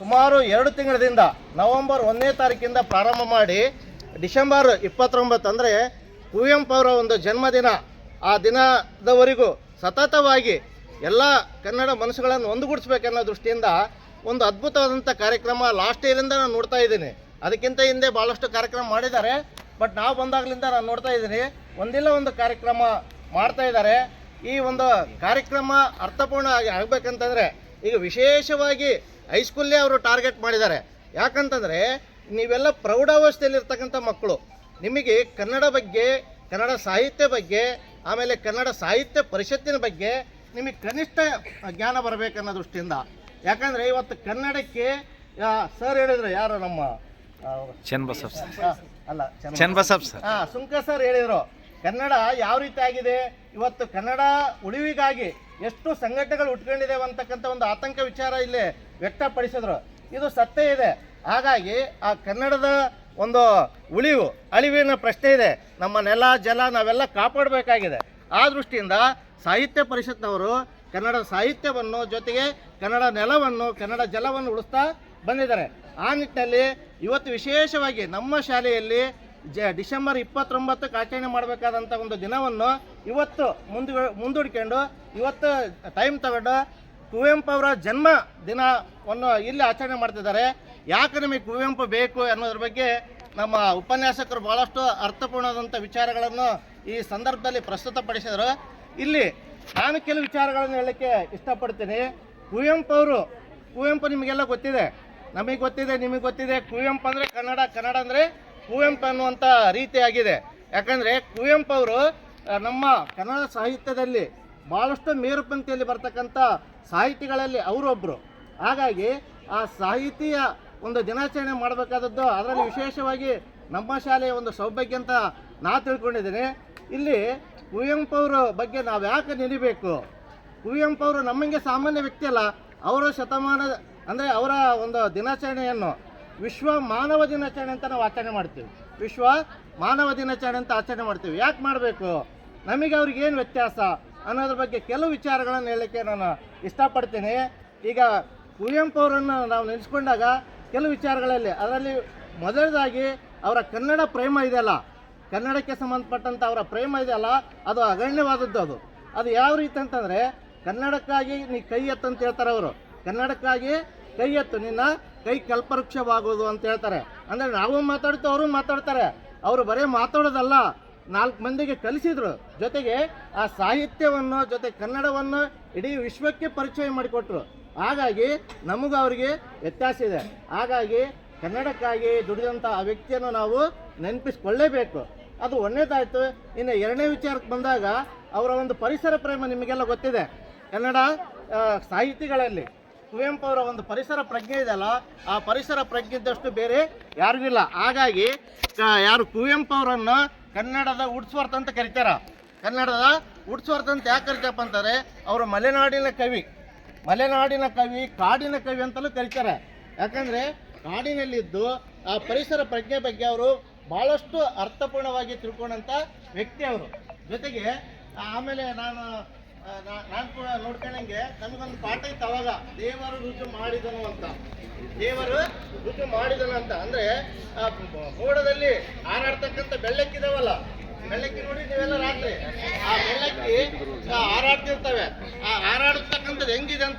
ಸುಮಾರು ಎರಡು ತಿಂಗಳಿಂದ ನವೆಂಬರ್ ಒಂದನೇ ತಾರೀಕಿಂದ ಪ್ರಾರಂಭ ಮಾಡಿ ಡಿಸೆಂಬರ್ ಇಪ್ಪತ್ತೊಂಬತ್ತು ಅಂದರೆ ಕುವೆಂಪು ಅವರ ಒಂದು ಜನ್ಮದಿನ ಆ ದಿನದವರೆಗೂ ಸತತವಾಗಿ ಎಲ್ಲ ಕನ್ನಡ ಮನಸ್ಸುಗಳನ್ನು ಒಂದುಗೂಡಿಸ್ಬೇಕನ್ನೋ ದೃಷ್ಟಿಯಿಂದ ಒಂದು ಅದ್ಭುತವಾದಂಥ ಕಾರ್ಯಕ್ರಮ ಲಾಸ್ಟ್ ಇಯರಿಂದ ನಾನು ನೋಡ್ತಾ ಇದ್ದೀನಿ. ಅದಕ್ಕಿಂತ ಹಿಂದೆ ಭಾಳಷ್ಟು ಕಾರ್ಯಕ್ರಮ ಮಾಡಿದ್ದಾರೆ. ಬಟ್ ನಾವು ಬಂದಾಗಲಿಂದ ನಾನು ನೋಡ್ತಾ ಇದ್ದೀನಿ. ಒಂದಿಲ್ಲ ಒಂದು ಕಾರ್ಯಕ್ರಮ ಮಾಡ್ತಾ ಇದ್ದಾರೆ. ಈ ಒಂದು ಕಾರ್ಯಕ್ರಮ ಅರ್ಥಪೂರ್ಣ ಆಗಿ ಆಗಬೇಕಂತಂದರೆ ಈಗ ವಿಶೇಷವಾಗಿ ಹೈಸ್ಕೂಲ್ಲೇ ಅವರು ಟಾರ್ಗೆಟ್ ಮಾಡಿದ್ದಾರೆ. ಯಾಕಂತಂದರೆ ನೀವೆಲ್ಲ ಪ್ರೌಢಾವಸ್ಥೆಯಲ್ಲಿರ್ತಕ್ಕಂಥ ಮಕ್ಕಳು. ನಿಮಗೆ ಕನ್ನಡ ಬಗ್ಗೆ ಕನ್ನಡ ಸಾಹಿತ್ಯ ಬಗ್ಗೆ ಆಮೇಲೆ ಕನ್ನಡ ಸಾಹಿತ್ಯ ಪರಿಷತ್ತಿನ ಬಗ್ಗೆ ನಿಮಗೆ ಕನಿಷ್ಠ ಜ್ಞಾನ ಬರಬೇಕನ್ನೋ ದೃಷ್ಟಿಯಿಂದ. ಯಾಕಂದರೆ ಇವತ್ತು ಕನ್ನಡಕ್ಕೆ ಸರ್ ಹೇಳಿದ್ರು ಯಾರು ನಮ್ಮ ಚೆನ್ಬಸಪ್ ಚನ್ನಬಸಪ್ಪ ಅಲ್ಲ ಚನ್ನಬಸಪ್ಪ ಸರ್ ಹಾ ಸುಂಕ ಸರ್ ಹೇಳಿದರು ಕನ್ನಡ ಯಾವ ರೀತಿ ಆಗಿದೆ? ಇವತ್ತು ಕನ್ನಡ ಉಳಿವಿಗಾಗಿ ಎಷ್ಟು ಸಂಘಟನೆಗಳು ಉಟ್ಕೊಂಡಿದ್ದೇವೆ ಅಂತಕ್ಕಂಥ ಒಂದು ಆತಂಕ ವಿಚಾರ ಇಲ್ಲಿ ವ್ಯಕ್ತಪಡಿಸಿದ್ರು. ಇದು ಸತ್ಯ ಇದೆ. ಹಾಗಾಗಿ ಆ ಕನ್ನಡದ ಒಂದು ಉಳಿವು, ಅಳಿವಿನ ಪ್ರಶ್ನೆ ಇದೆ. ನಮ್ಮ ನೆಲ, ಜಲ ನಾವೆಲ್ಲ ಕಾಪಾಡಬೇಕಾಗಿದೆ. ಆ ದೃಷ್ಟಿಯಿಂದ ಸಾಹಿತ್ಯ ಪರಿಷತ್ನವರು ಕನ್ನಡ ಸಾಹಿತ್ಯವನ್ನು ಜೊತೆಗೆ ಕನ್ನಡ ನೆಲವನ್ನು, ಕನ್ನಡ ಜಲವನ್ನು ಉಳಿಸ್ತಾ ಬಂದಿದ್ದಾರೆ. ಆ ನಿಟ್ಟಿನಲ್ಲಿ ಇವತ್ತು ವಿಶೇಷವಾಗಿ ನಮ್ಮ ಶಾಲೆಯಲ್ಲಿ ಜ ಡಿಸೆಂಬರ್ ಇಪ್ಪತ್ತೊಂಬತ್ತಕ್ಕೆ ಆಚರಣೆ ಮಾಡಬೇಕಾದಂಥ ಒಂದು ದಿನವನ್ನು ಇವತ್ತು ಮುಂದು ಮುಂದೂಡ್ಕೊಂಡು ಇವತ್ತು ಟೈಮ್ ತಗೊಂಡು ಕುವೆಂಪು ಅವರ ಜನ್ಮ ದಿನವನ್ನು ಇಲ್ಲಿ ಆಚರಣೆ ಮಾಡ್ತಿದ್ದಾರೆ. ಯಾಕೆ ನಮಗೆ ಕುವೆಂಪು ಬೇಕು ಅನ್ನೋದ್ರ ಬಗ್ಗೆ ನಮ್ಮ ಉಪನ್ಯಾಸಕರು ಭಾಳಷ್ಟು ಅರ್ಥಪೂರ್ಣವಾದಂಥ ವಿಚಾರಗಳನ್ನು ಈ ಸಂದರ್ಭದಲ್ಲಿ ಪ್ರಸ್ತುತಪಡಿಸಿದರು. ಇಲ್ಲಿ ನಾನು ಕೆಲವು ವಿಚಾರಗಳನ್ನು ಹೇಳಲಿಕ್ಕೆ ಇಷ್ಟಪಡ್ತೀನಿ. ಕುವೆಂಪು ಅವರು, ಕುವೆಂಪು ನಿಮಗೆಲ್ಲ ಗೊತ್ತಿದೆ. ನಮಗೆ ಗೊತ್ತಿದೆ, ನಿಮಗೆ ಗೊತ್ತಿದೆ. ಕುವೆಂಪು ಅಂದರೆ ಕನ್ನಡ ಕನ್ನಡ ಅಂದರೆ ಕುವೆಂಪು ಅನ್ನುವಂಥ ರೀತಿಯಾಗಿದೆ. ಯಾಕಂದರೆ ಕುವೆಂಪು ಅವರು ನಮ್ಮ ಕನ್ನಡ ಸಾಹಿತ್ಯದಲ್ಲಿ ಭಾಳಷ್ಟು ಮೇರುಪಂಕ್ತಿಯಲ್ಲಿ ಬರ್ತಕ್ಕಂಥ ಸಾಹಿತಿಗಳಲ್ಲಿ ಅವರೊಬ್ಬರು ಹಾಗಾಗಿ ಆ ಸಾಹಿತಿಯ ಒಂದು ದಿನಾಚರಣೆ ಮಾಡಬೇಕಾದದ್ದು ಅದರಲ್ಲಿ ವಿಶೇಷವಾಗಿ ನಮ್ಮ ಶಾಲೆಯ ಒಂದು ಸೌಭಾಗ್ಯ ಅಂತ ನಾ ತಿಳ್ಕೊಂಡಿದ್ದೀನಿ. ಇಲ್ಲಿ ಕುವೆಂಪು ಅವರ ಬಗ್ಗೆ ನಾವು ಯಾಕೆ ನೆನಿಬೇಕು? ಕುವೆಂಪು ಅವರು ನಮಗೆ ಸಾಮಾನ್ಯ ವ್ಯಕ್ತಿ ಅಲ್ಲ. ಅವರ ಶತಮಾನ, ಅಂದರೆ ಅವರ ಒಂದು ದಿನಾಚರಣೆಯನ್ನು ವಿಶ್ವ ಮಾನವ ದಿನಾಚರಣೆ ಅಂತ ನಾವು ಆಚರಣೆ ಮಾಡ್ತೀವಿ. ವಿಶ್ವ ಮಾನವ ದಿನಾಚರಣೆ ಅಂತ ಆಚರಣೆ ಮಾಡ್ತೀವಿ. ಯಾಕೆ ಮಾಡಬೇಕು? ನಮಗೆ ಅವ್ರಿಗೆ ಏನು ವ್ಯತ್ಯಾಸ? ಅನ್ನೋದ್ರ ಬಗ್ಗೆ ಕೆಲವು ವಿಚಾರಗಳನ್ನು ಹೇಳಲಿಕ್ಕೆ ನಾನು ಇಷ್ಟಪಡ್ತೀನಿ. ಈಗ ಕುವೆಂಪು ಅವರನ್ನು ನಾವು ನೆನೆಸ್ಕೊಂಡಾಗ ಕೆಲವು ವಿಚಾರಗಳಲ್ಲಿ ಅದರಲ್ಲಿ ಮೊದಲದಾಗಿ ಅವರ ಕನ್ನಡ ಪ್ರೇಮ ಇದೆಯಲ್ಲ? ಕನ್ನಡಕ್ಕೆ ಸಂಬಂಧಪಟ್ಟಂಥ ಅವರ ಪ್ರೇಮ ಇದೆಯಲ್ಲ? ಅದು ಅಗಣ್ಯವಾದದ್ದು ಅದು. ಅದು ಯಾವ ರೀತಿ ಅಂತಂದರೆ ಕನ್ನಡಕ್ಕಾಗಿ ನೀ ಕೈ ಅಂತ ಹೇಳ್ತಾರೆ ಅವರು. ಕನ್ನಡಕ್ಕಾಗಿ ಕೈ ಎತ್ತು. ನಿನ್ನ ಕೈ ಕಲ್ಪವೃಕ್ಷವಾಗುವುದು ಅಂತ ಹೇಳ್ತಾರೆ. ಅಂದರೆ ನಾವು ಮಾತಾಡ್ತೀವಿ, ಅವರು ಮಾತಾಡ್ತಾರೆ. ಅವರು ಬರೀ ಮಾತಾಡೋದಲ್ಲ. ನಾಲ್ಕು ಮಂದಿಗೆ ಕಲಿಸಿದ್ರು. ಜೊತೆಗೆ ಆ ಸಾಹಿತ್ಯವನ್ನು, ಜೊತೆ ಕನ್ನಡವನ್ನು ಇಡೀ ವಿಶ್ವಕ್ಕೆ ಪರಿಚಯ ಮಾಡಿಕೊಟ್ರು. ಹಾಗಾಗಿ ನಮಗೂ ಅವರಿಗೆ ವ್ಯತ್ಯಾಸ ಇದೆ. ಹಾಗಾಗಿ ಕನ್ನಡಕ್ಕಾಗಿ ದುಡಿದಂಥ ಆ ವ್ಯಕ್ತಿಯನ್ನು ನಾವು ನೆನಪಿಸ್ಕೊಳ್ಳೇಬೇಕು. ಅದು ಒಂದನೇದಾಯ್ತು ಇನ್ನು ಎರಡನೇ ವಿಚಾರಕ್ಕೆ ಬಂದಾಗ, ಅವರ ಒಂದು ಪರಿಸರ ಪ್ರೇಮ ನಿಮಗೆಲ್ಲ ಗೊತ್ತಿದೆ. ಕನ್ನಡ ಸಾಹಿತಿಗಳಲ್ಲಿ ಕುವೆಂಪು ಅವರ ಒಂದು ಪರಿಸರ ಪ್ರಜ್ಞೆ ಇದೆಯಲ್ಲ, ಆ ಪರಿಸರ ಪ್ರಜ್ಞೆ ಇದ್ದಷ್ಟು ಬೇರೆ ಯಾರಿಗೂ ಇಲ್ಲ. ಹಾಗಾಗಿ ಯಾರು ಕುವೆಂಪು ಅವರನ್ನು ಕನ್ನಡದ ಉಡ್ಸ್ವರ್ತ್ ಅಂತ ಕರಿತಾರ. ಕನ್ನಡದ ಉಡ್ಸ್ವರ್ತ್ ಅಂತ ಯಾಕೆ ಕರಿತಪ್ಪ ಅಂತಾರೆ, ಅವರು ಮಲೆನಾಡಿನ ಕವಿ. ಮಲೆನಾಡಿನ ಕವಿ, ಕಾಡಿನ ಕವಿ ಅಂತಲೂ ಕರಿತಾರೆ. ಯಾಕಂದರೆ, ಕಾಡಿನಲ್ಲಿದ್ದು ಆ ಪರಿಸರ ಪ್ರಜ್ಞೆ ಬಗ್ಗೆ ಅವರು ಭಾಳಷ್ಟು ಅರ್ಥಪೂರ್ಣವಾಗಿ ತಿಳ್ಕೊಂಡಂಥ ವ್ಯಕ್ತಿ ಅವರು. ಜೊತೆಗೆ, ಆಮೇಲೆ ನಾನು ನಾನು ಕೂಡ ನೋಡ್ಕೊಂಡಂಗೆ ನಮಗೊಂದು ಪಾಠ ಇತ್ತು ಅವಾಗ. ದೇವರು ರುಜು ಮಾಡಿದನು ಅಂತ. ದೇವರು ರುಜು ಮಾಡಿದನು ಅಂತ. ಅಂದ್ರೆ ಮೋಡದಲ್ಲಿ ಹಾರಾಡ್ತಕ್ಕಂಥ ಬೆಳ್ಳಕ್ಕಿದಾವಲ್ಲ. ಬೆಳ್ಳಕ್ಕಿ ನೋಡಿ ರಾತ್ರಿ. ಆ ಬೆಳ್ಳಕ್ಕಿ ಹಾರಾಡ್ತಿರ್ತವೆ. ಆ, ಹಾರಾಡ್ತಕ್ಕಂಥದ್ದು ಹೆಂಗಿದೆ ಅಂತ